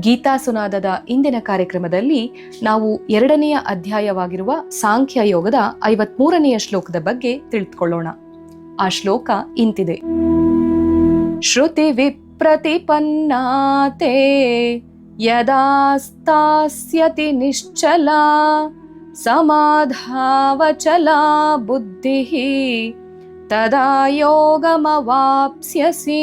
ಗೀತಾ ಸುನಾದದ ಇಂದಿನ ಕಾರ್ಯಕ್ರಮದಲ್ಲಿ ನಾವು ಎರಡನೆಯ ಅಧ್ಯಾಯವಾಗಿರುವ ಸಾಂಖ್ಯ ಯೋಗದ ಐವತ್ಮೂರನೆಯ ಶ್ಲೋಕದ ಬಗ್ಗೆ ತಿಳಿದುಕೊಳ್ಳೋಣ. ಆ ಶ್ಲೋಕ ಇಂತಿದೆ. ಶ್ರುತಿ ವಿಪ್ರತಿಪನ್ನಾತೆ ಯದಾಸ್ತಾಸ್ಯತಿ ನಿಶ್ಚಲ ಸಮಾಧಾವಚಲ ಬುದ್ಧಿ ತದಾ ಯೋಗಮವಾಪ್ಸ್ಯಸಿ.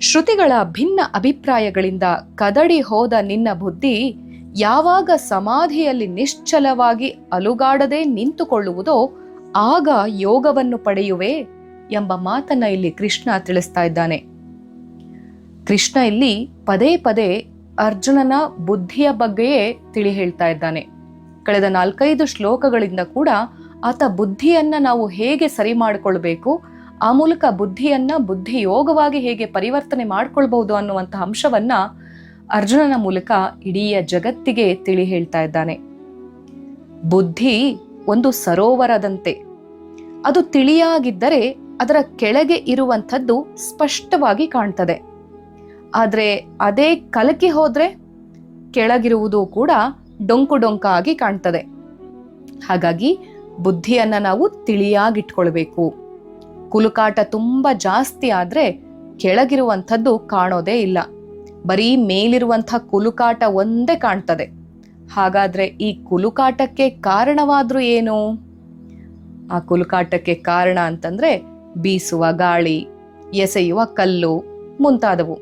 ಶ್ರುತಿಗಳ ಭಿನ್ನ ಅಭಿಪ್ರಾಯಗಳಿಂದ ಕದಡಿ ಹೋದ ನಿನ್ನ ಬುದ್ಧಿ ಯಾವಾಗ ಸಮಾಧಿಯಲ್ಲಿ ನಿಶ್ಚಲವಾಗಿ ಅಲುಗಾಡದೆ ನಿಂತುಕೊಳ್ಳುವುದೋ ಆಗ ಯೋಗವನ್ನು ಪಡೆಯುವೆ ಎಂಬ ಮಾತನ್ನ ಇಲ್ಲಿ ಕೃಷ್ಣ ತಿಳಿಸ್ತಾ ಇದ್ದಾನೆ. ಕೃಷ್ಣ ಇಲ್ಲಿ ಪದೇ ಪದೇ ಅರ್ಜುನನ ಬುದ್ಧಿಯ ಬಗ್ಗೆಯೇ ತಿಳಿ ಹೇಳ್ತಾ ಇದ್ದಾನೆ. ಕಳೆದ ನಾಲ್ಕೈದು ಶ್ಲೋಕಗಳಿಂದ ಕೂಡ ಆತ ಬುದ್ಧಿಯನ್ನ ನಾವು ಹೇಗೆ ಸರಿ ಮಾಡಿಕೊಳ್ಬೇಕು ಆ ಮೂಲಕ ಬುದ್ಧಿಯನ್ನ ಬುದ್ಧಿ ಯೋಗವಾಗಿ ಹೇಗೆ ಪರಿವರ್ತನೆ ಮಾಡ್ಕೊಳ್ಬಹುದು ಅನ್ನುವಂತಹ ಅಂಶವನ್ನ ಅರ್ಜುನನ ಮೂಲಕ ಇಡೀ ಜಗತ್ತಿಗೆ ತಿಳಿ ಹೇಳ್ತಾ ಇದ್ದಾನೆ. ಬುದ್ಧಿ ಒಂದು ಸರೋವರದಂತೆ. ಅದು ತಿಳಿಯಾಗಿದ್ದರೆ ಅದರ ಕೆಳಗೆ ಇರುವಂಥದ್ದು ಸ್ಪಷ್ಟವಾಗಿ ಕಾಣ್ತದೆ. ಆದರೆ ಅದೇ ಕಲಕಿ ಹೋದ್ರೆ ಕೆಳಗಿರುವುದು ಕೂಡ ಡೊಂಕು ಡೊಂಕಾಗಿ ಕಾಣ್ತದೆ. ಹಾಗಾಗಿ ಬುದ್ಧಿಯನ್ನು ನಾವು ತಿಳಿಯಾಗಿಟ್ಕೊಳ್ಬೇಕು. ಕುಲುಕಾಟ ತುಂಬಾ ಜಾಸ್ತಿ ಆದ್ರೆ ಕೆಳಗಿರುವಂಥದ್ದು ಕಾಣೋದೇ ಇಲ್ಲ. ಬರೀ ಮೇಲಿರುವಂಥ ಕುಲುಕಾಟ ಒಂದೇ ಕಾಣ್ತದೆ. ಹಾಗಾದ್ರೆ ಈ ಕುಲುಕಾಟಕ್ಕೆ ಕಾರಣವಾದರೂ ಏನು? ಆ ಕುಲುಕಾಟಕ್ಕೆ ಕಾರಣ ಅಂತಂದ್ರೆ ಬೀಸುವ ಗಾಳಿ, ಎಸೆಯುವ ಕಲ್ಲು ಮುಂತಾದವು.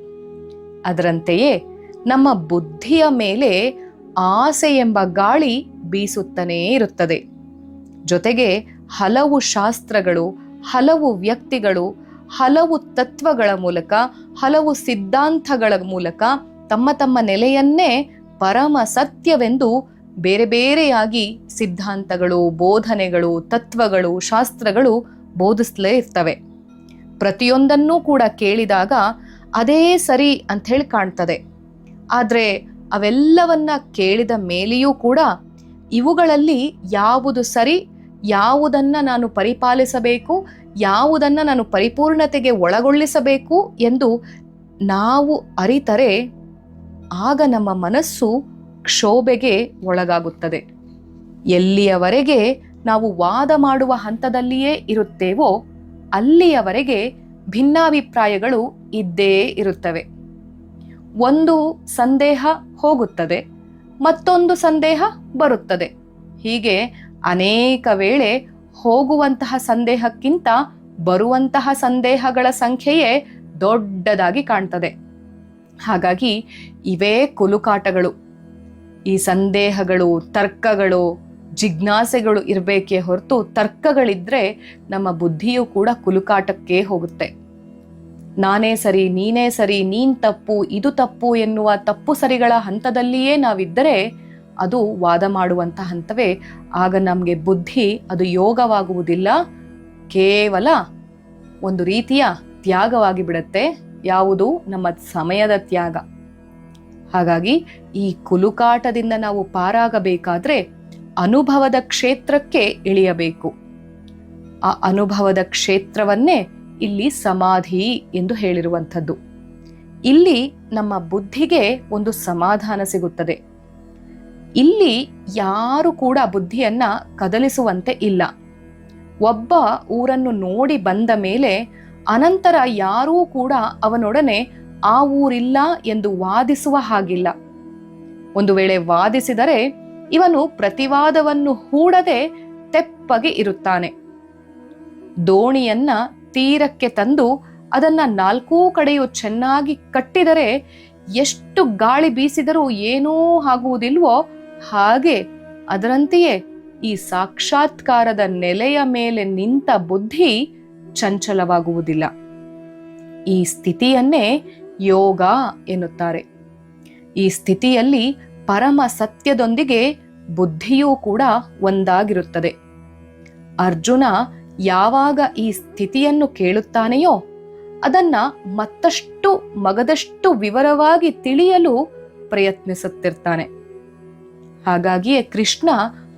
ಅದರಂತೆಯೇ ನಮ್ಮ ಬುದ್ಧಿಯ ಮೇಲೆ ಆಸೆ ಎಂಬ ಗಾಳಿ ಬೀಸುತ್ತನೇ ಇರುತ್ತದೆ. ಜೊತೆಗೆ ಹಲವು ಶಾಸ್ತ್ರಗಳು ಹಲವು ವ್ಯಕ್ತಿಗಳು, ಹಲವು ತತ್ವಗಳ ಮೂಲಕ, ಹಲವು ಸಿದ್ಧಾಂತಗಳ ಮೂಲಕ ತಮ್ಮ ತಮ್ಮ ನೆಲೆಯನ್ನೇ ಪರಮ ಸತ್ಯವೆಂದು ಬೇರೆ ಬೇರೆಯಾಗಿ ಸಿದ್ಧಾಂತಗಳು, ಬೋಧನೆಗಳು, ತತ್ವಗಳು, ಶಾಸ್ತ್ರಗಳು ಬೋಧಿಸ್ಲೇ ಇರ್ತವೆ. ಪ್ರತಿಯೊಂದನ್ನೂ ಕೂಡ ಕೇಳಿದಾಗ ಅದೇ ಸರಿ ಅಂತ ಹೇಳಿ ಕಾಣ್ತದೆ. ಆದರೆ ಅವೆಲ್ಲವನ್ನ ಕೇಳಿದ ಮೇಲೆಯೂ ಕೂಡ ಇವುಗಳಲ್ಲಿ ಯಾವುದು ಸರಿ ಯಾವುದನ್ನ ನಾನು ಪರಿಪಾಲಿಸಬೇಕು, ಯಾವುದನ್ನು ನಾನು ಪರಿಪೂರ್ಣತೆಗೆ ಒಳಗೊಳ್ಳಿಸಬೇಕು ಎಂದು ನಾವು ಅರಿತರೆ ಆಗ ನಮ್ಮ ಮನಸ್ಸು ಕ್ಷೋಭೆಗೆ ಒಳಗಾಗುತ್ತದೆ. ಎಲ್ಲಿಯವರೆಗೆ ನಾವು ವಾದ ಮಾಡುವ ಹಂತದಲ್ಲಿಯೇ ಇರುತ್ತೇವೋ ಅಲ್ಲಿಯವರೆಗೆ ಭಿನ್ನಾಭಿಪ್ರಾಯಗಳು ಇದ್ದೇ ಇರುತ್ತವೆ. ಒಂದು ಸಂದೇಹ ಹೋಗುತ್ತದೆ, ಮತ್ತೊಂದು ಸಂದೇಹ ಬರುತ್ತದೆ. ಹೀಗೆ ಅನೇಕ ವೇಳೆ ಹೋಗುವಂತಹ ಸಂದೇಹಕ್ಕಿಂತ ಬರುವಂತಹ ಸಂದೇಹಗಳ ಸಂಖ್ಯೆಯೇ ದೊಡ್ಡದಾಗಿ ಕಾಣ್ತದೆ. ಹಾಗಾಗಿ ಇವೇ ಕುಲುಕಾಟಗಳು. ಈ ಸಂದೇಹಗಳು, ತರ್ಕಗಳು, ಜಿಜ್ಞಾಸೆಗಳು ಇರಬೇಕೇ ಹೊರತು ತರ್ಕಗಳಿದ್ರೆ ನಮ್ಮ ಬುದ್ಧಿಯು ಕೂಡ ಕುಲುಕಾಟಕ್ಕೆ ಹೋಗುತ್ತೆ. ನಾನೇ ಸರಿ, ನೀನೇ ಸರಿ, ನೀನ್ ತಪ್ಪು, ಇದು ತಪ್ಪು ಎನ್ನುವ ತಪ್ಪು ಸರಿಗಳ ಹಂತದಲ್ಲಿಯೇ ನಾವಿದ್ದರೆ ಅದು ವಾದ ಮಾಡುವಂಥ ಹಂತವೇ. ಆಗ ನಮಗೆ ಬುದ್ಧಿ, ಅದು ಯೋಗವಾಗುವುದಿಲ್ಲ. ಕೇವಲ ಒಂದು ರೀತಿಯ ತ್ಯಾಗವಾಗಿ ಬಿಡುತ್ತೆ. ಯಾವುದು? ನಮ್ಮ ಸಮಯದ ತ್ಯಾಗ. ಹಾಗಾಗಿ ಈ ಕುಲುಕಾಟದಿಂದ ನಾವು ಪಾರಾಗಬೇಕಾದ್ರೆ ಅನುಭವದ ಕ್ಷೇತ್ರಕ್ಕೆ ಇಳಿಯಬೇಕು. ಆ ಅನುಭವದ ಕ್ಷೇತ್ರವನ್ನೇ ಇಲ್ಲಿ ಸಮಾಧಿ ಎಂದು ಹೇಳಿರುವಂಥದ್ದು. ಇಲ್ಲಿ ನಮ್ಮ ಬುದ್ಧಿಗೆ ಒಂದು ಸಮಾಧಾನ ಸಿಗುತ್ತದೆ. ಇಲ್ಲಿ ಯಾರು ಕೂಡ ಬುದ್ಧಿಯನ್ನ ಕದಲಿಸುವಂತೆ ಇಲ್ಲ. ಒಬ್ಬ ಊರನ್ನು ನೋಡಿ ಬಂದ ಮೇಲೆ ಅನಂತರ ಯಾರೂ ಕೂಡ ಅವನೊಡನೆ ಆ ಊರಿಲ್ಲ ಎಂದು ವಾದಿಸುವ ಹಾಗಿಲ್ಲ. ಒಂದು ವೇಳೆ ವಾದಿಸಿದರೆ ಇವನು ಪ್ರತಿವಾದವನ್ನು ಹೂಡದೆ ತೆಪ್ಪಗೆ ಇರುತ್ತಾನೆ. ದೋಣಿಯನ್ನ ತೀರಕ್ಕೆ ತಂದು ಅದನ್ನ ನಾಲ್ಕೂ ಕಡೆಯೂ ಚೆನ್ನಾಗಿ ಕಟ್ಟಿದರೆ ಎಷ್ಟು ಗಾಳಿ ಬೀಸಿದರೂ ಏನೂ ಆಗುವುದಿಲ್ವೋ ಹಾಗೆ ಅದರಂತೆಯೇ ಈ ಸಾಕ್ಷಾತ್ಕಾರದ ನೆಲೆಯ ಮೇಲೆ ನಿಂತ ಬುದ್ಧಿ ಚಂಚಲವಾಗುವುದಿಲ್ಲ. ಈ ಸ್ಥಿತಿಯನ್ನೇ ಯೋಗ ಎನ್ನುತ್ತಾರೆ. ಈ ಸ್ಥಿತಿಯಲ್ಲಿ ಪರಮ ಸತ್ಯದೊಂದಿಗೆ ಬುದ್ಧಿಯೂ ಕೂಡ ಒಂದಾಗಿರುತ್ತದೆ. ಅರ್ಜುನ ಯಾವಾಗ ಈ ಸ್ಥಿತಿಯನ್ನು ಕೇಳುತ್ತಾನೆಯೋ ಅದನ್ನ ಮತ್ತಷ್ಟು ಮಗದಷ್ಟು ವಿವರವಾಗಿ ತಿಳಿಯಲು ಪ್ರಯತ್ನಿಸುತ್ತಿರ್ತಾನೆ. ಹಾಗಾಗಿಯೇ ಕೃಷ್ಣ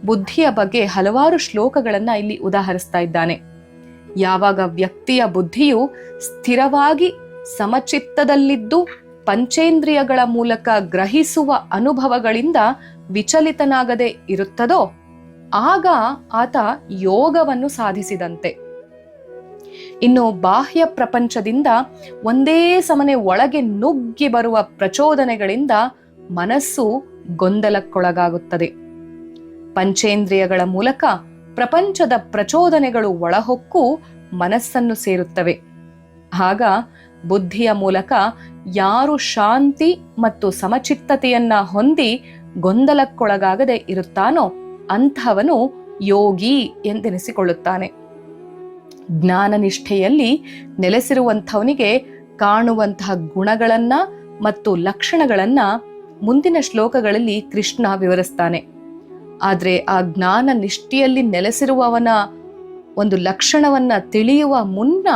ಬುದ್ಧಿಯ ಬಗ್ಗೆ ಹಲವಾರು ಶ್ಲೋಕಗಳನ್ನ ಇಲ್ಲಿ ಉದಾಹರಿಸ್ತಾ ಇದ್ದಾನೆ. ಯಾವಾಗ ವ್ಯಕ್ತಿಯ ಬುದ್ಧಿಯು ಸ್ಥಿರವಾಗಿ ಸಮಚಿತ್ತದಲ್ಲಿದ್ದು ಪಂಚೇಂದ್ರಿಯಗಳ ಮೂಲಕ ಗ್ರಹಿಸುವ ಅನುಭವಗಳಿಂದ ವಿಚಲಿತನಾಗದೆ ಇರುತ್ತದೋ, ಆಗ ಆತ ಯೋಗವನ್ನು ಸಾಧಿಸಿದಂತೆ. ಇನ್ನು ಬಾಹ್ಯ ಪ್ರಪಂಚದಿಂದ ಒಂದೇ ಸಮನೆ ಒಳಗೆ ನುಗ್ಗಿ ಬರುವ ಪ್ರಚೋದನೆಗಳಿಂದ ಮನಸ್ಸು ಗೊಂದಲಕ್ಕೊಳಗಾಗುತ್ತದೆ. ಪಂಚೇಂದ್ರಿಯಗಳ ಮೂಲಕ ಪ್ರಪಂಚದ ಪ್ರಚೋದನೆಗಳು ಒಳಹೊಕ್ಕು ಮನಸ್ಸನ್ನು ಸೇರುತ್ತವೆ. ಆಗ ಬುದ್ಧಿಯ ಮೂಲಕ ಯಾರು ಶಾಂತಿ ಮತ್ತು ಸಮಚಿತ್ತತೆಯನ್ನ ಹೊಂದಿ ಗೊಂದಲಕ್ಕೊಳಗಾಗದೆ ಇರುತ್ತಾನೋ ಅಂಥವನು ಯೋಗಿ ಎಂದೆನಿಸಿಕೊಳ್ಳುತ್ತಾನೆ. ಜ್ಞಾನ ನಿಷ್ಠೆಯಲ್ಲಿ ನೆಲೆಸಿರುವಂಥವನಿಗೆ ಕಾಣುವಂತಹ ಗುಣಗಳನ್ನ ಮತ್ತು ಲಕ್ಷಣಗಳನ್ನ ಮುಂದಿನ ಶ್ಲೋಕಗಳಲ್ಲಿ ಕೃಷ್ಣ ವಿವರಿಸ್ತಾನೆ. ಆದರೆ ಆ ಜ್ಞಾನ ನಿಷ್ಠಿಯಲ್ಲಿ ನೆಲೆಸಿರುವವನ ಒಂದು ಲಕ್ಷಣವನ್ನ ತಿಳಿಯುವ ಮುನ್ನ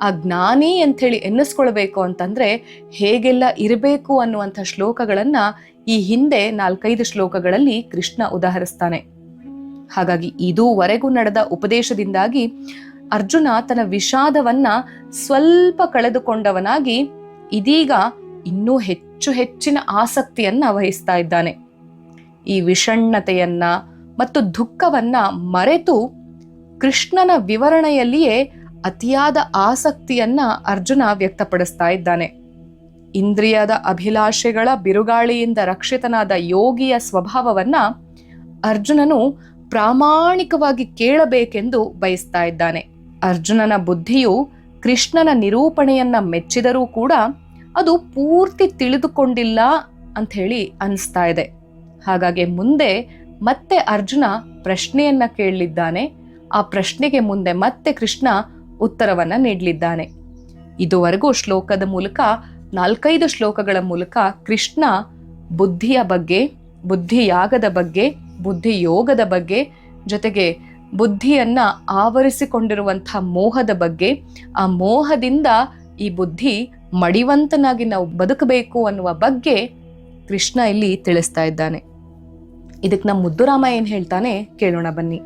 ಆ ಜ್ಞಾನಿ ಅಂಥೇಳಿ ಎನ್ನಿಸ್ಕೊಳ್ಬೇಕು ಅಂತಂದ್ರೆ ಹೇಗೆಲ್ಲ ಇರಬೇಕು ಅನ್ನುವಂಥ ಶ್ಲೋಕಗಳನ್ನ ಈ ಹಿಂದೆ ನಾಲ್ಕೈದು ಶ್ಲೋಕಗಳಲ್ಲಿ ಕೃಷ್ಣ ಉದಾಹರಿಸ್ತಾನೆ. ಹಾಗಾಗಿ ಇದುವರೆಗೂ ನಡೆದ ಉಪದೇಶದಿಂದಾಗಿ ಅರ್ಜುನ ತನ್ನ ವಿಷಾದವನ್ನ ಸ್ವಲ್ಪ ಕಳೆದುಕೊಂಡವನಾಗಿ ಇದೀಗ ಇನ್ನೂ ಹೆಚ್ಚು ಹೆಚ್ಚಿನ ಆಸಕ್ತಿಯನ್ನ ವಹಿಸ್ತಾ ಇದ್ದಾನೆ. ಈ ವಿಷಣ್ಣತೆಯನ್ನ ಮತ್ತು ದುಃಖವನ್ನ ಮರೆತು ಕೃಷ್ಣನ ವಿವರಣೆಯಲ್ಲಿಯೇ ಅತಿಯಾದ ಆಸಕ್ತಿಯನ್ನ ಅರ್ಜುನ ವ್ಯಕ್ತಪಡಿಸ್ತಾ ಇದ್ದಾನೆ. ಇಂದ್ರಿಯದ ಅಭಿಲಾಷೆಗಳ ಬಿರುಗಾಳಿಯಿಂದ ರಕ್ಷಿತನಾದ ಯೋಗಿಯ ಸ್ವಭಾವವನ್ನ ಅರ್ಜುನನು ಪ್ರಾಮಾಣಿಕವಾಗಿ ಕೇಳಬೇಕೆಂದು ಬಯಸ್ತಾ ಇದ್ದಾನೆ. ಅರ್ಜುನನ ಬುದ್ಧಿಯು ಕೃಷ್ಣನ ನಿರೂಪಣೆಯನ್ನ ಮೆಚ್ಚಿದರೂ ಕೂಡ ಅದು ಪೂರ್ತಿ ತಿಳಿದುಕೊಂಡಿಲ್ಲ ಅಂತ ಹೇಳಿ ಅನಿಸ್ತಾ ಇದೆ. ಹಾಗಾಗಿ ಮುಂದೆ ಮತ್ತೆ ಅರ್ಜುನ ಪ್ರಶ್ನೆಯನ್ನ ಕೇಳಲಿದ್ದಾನೆ. ಆ ಪ್ರಶ್ನೆಗೆ ಮುಂದೆ ಮತ್ತೆ ಕೃಷ್ಣ ಉತ್ತರವನ್ನ ನೀಡಲಿದ್ದಾನೆ. ಇದುವರೆಗೂ ಶ್ಲೋಕದ ಮೂಲಕ, ನಾಲ್ಕೈದು ಶ್ಲೋಕಗಳ ಮೂಲಕ ಕೃಷ್ಣ ಬುದ್ಧಿಯ ಬಗ್ಗೆ, ಬುದ್ಧಿಯಾಗದ ಬಗ್ಗೆ ಬುದ್ಧಿ ಯೋಗದ ಬಗ್ಗೆ, ಜೊತೆಗೆ ಬುದ್ಧಿಯನ್ನ ಆವರಿಸಿಕೊಂಡಿರುವಂತಹ ಮೋಹದ ಬಗ್ಗೆ, ಆ ಮೋಹದಿಂದ ಈ ಬುದ್ಧಿ ಮಡಿವಂತನಾಗಿ ನಾವು ಬದುಕಬೇಕು ಅನ್ನುವ ಬಗ್ಗೆ ಕೃಷ್ಣ ಇಲ್ಲಿ ತಿಳಿಸ್ತಾ ಇದ್ದಾನೆ. ಇದಕ್ಕೆ ನಮ್ಮ ಮುದ್ದುರಾಮ ಏನ್ ಹೇಳ್ತಾನೆ ಕೇಳೋಣ ಬನ್ನಿ.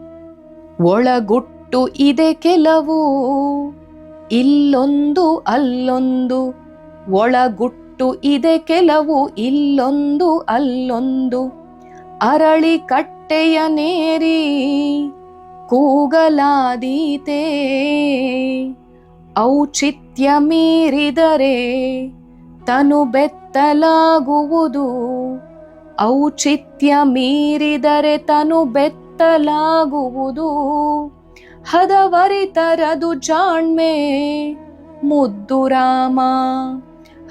ಒಳಗುಟ್ಟು ಇದೆ ಕೆಲವು, ಇಲ್ಲೊಂದು ಅಲ್ಲೊಂದು. ಒಳಗುಟ್ಟು ಇದೆ ಕೆಲವು, ಇಲ್ಲೊಂದು ಅಲ್ಲೊಂದು. ಅರಳಿ ಕಟ್ಟೆಯ ನೇರಿ, ಕೂಗಲಾದೀತೆ. ಔಚಿತ್ಯ ಮೀರಿದರೆ ತನು ಬೆತ್ತಲಾಗುವುದು. ಔಚಿತ್ಯ ಮೀರಿದರೆ ತನು ಬೆತ್ತಲಾಗುವುದು. ಹದವರಿತರದು ಜಾಣ್ಮೆ ಮುದ್ದು ರಾಮ.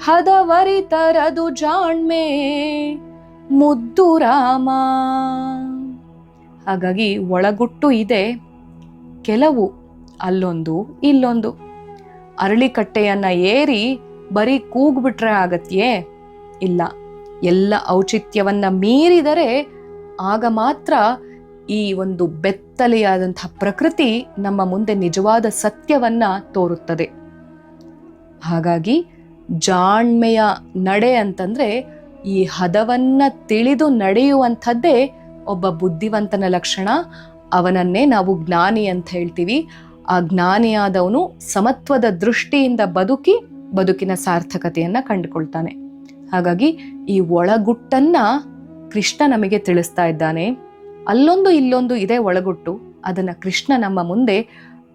ಹದವರಿತರದು ಜಾಣ್ಮೆ ಮುದ್ದು ರಾಮ. ಹಾಗಾಗಿ ಒಳಗುಟ್ಟು ಇದೆ ಕೆಲವು, ಅಲ್ಲೊಂದು, ಇಲ್ಲೊಂದು. ಅರಳಿಕಟ್ಟೆಯನ್ನ ಏರಿ ಬರೀ ಕೂಗ್ಬಿಟ್ರೆ ಆಗತ್ಯೇ? ಇಲ್ಲ. ಎಲ್ಲ ಔಚಿತ್ಯವನ್ನ ಮೀರಿದರೆ ಆಗ ಮಾತ್ರ ಈ ಒಂದು ಬೆತ್ತಲೆಯಾದಂತಹ ಪ್ರಕೃತಿ ನಮ್ಮ ಮುಂದೆ ನಿಜವಾದ ಸತ್ಯವನ್ನ ತೋರುತ್ತದೆ. ಹಾಗಾಗಿ ಜಾಣ್ಮೆಯ ನಡೆ ಅಂತಂದ್ರೆ ಈ ಹದವನ್ನ ತಿಳಿದು ನಡೆಯುವಂಥದ್ದೇ ಒಬ್ಬ ಬುದ್ಧಿವಂತನ ಲಕ್ಷಣ. ಅವನನ್ನೇ ನಾವು ಜ್ಞಾನಿ ಅಂತ ಹೇಳ್ತೀವಿ. ಆ ಜ್ಞಾನಿಯಾದವನು ಸಮತ್ವದ ದೃಷ್ಟಿಯಿಂದ ಬದುಕಿ ಬದುಕಿನ ಸಾರ್ಥಕತೆಯನ್ನು ಕಂಡುಕೊಳ್ತಾನೆ. ಹಾಗಾಗಿ ಈ ಒಳಗುಟ್ಟನ್ನ ಕೃಷ್ಣ ನಮಗೆ ತಿಳಿಸ್ತಾ ಇದ್ದಾನೆ. ಅಲ್ಲೊಂದು ಇಲ್ಲೊಂದು ಇದೆ ಒಳಗುಟ್ಟು. ಅದನ್ನು ಕೃಷ್ಣ ನಮ್ಮ ಮುಂದೆ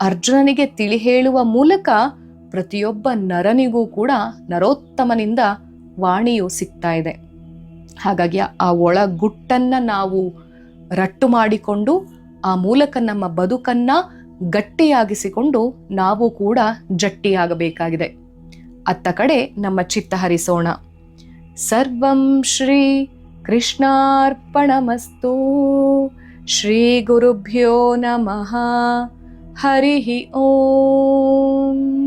ಅರ್ಜುನನಿಗೆ ತಿಳಿ ಹೇಳುವ ಮೂಲಕ ಪ್ರತಿಯೊಬ್ಬ ನರನಿಗೂ ಕೂಡ ನರೋತ್ತಮನಿಂದ ವಾಣಿಯು ಸಿಗ್ತಾ ಇದೆ. ಹಾಗಾಗಿ ಆ ಒಳಗುಟ್ಟನ್ನು ನಾವು ರಟ್ಟು ಮಾಡಿಕೊಂಡು ಆ ಮೂಲಕ ನಮ್ಮ ಬದುಕನ್ನ ಗಟ್ಟಿಯಾಗಿಸಿಕೊಂಡು ನಾವು ಕೂಡ ಜಟ್ಟಿಯಾಗಬೇಕಾಗಿದೆ. ಅತ್ತ ಕಡೆ ನಮ್ಮ ಚಿತ್ತ ಹರಿಸೋಣ. ಸರ್ವಂ ಶ್ರೀ ಕೃಷ್ಣಾರ್ಪಣಮಸ್ತು. ಶ್ರೀ ಗುರುಭ್ಯೋ ನಮಃ. ಹರಿ ಓಂ.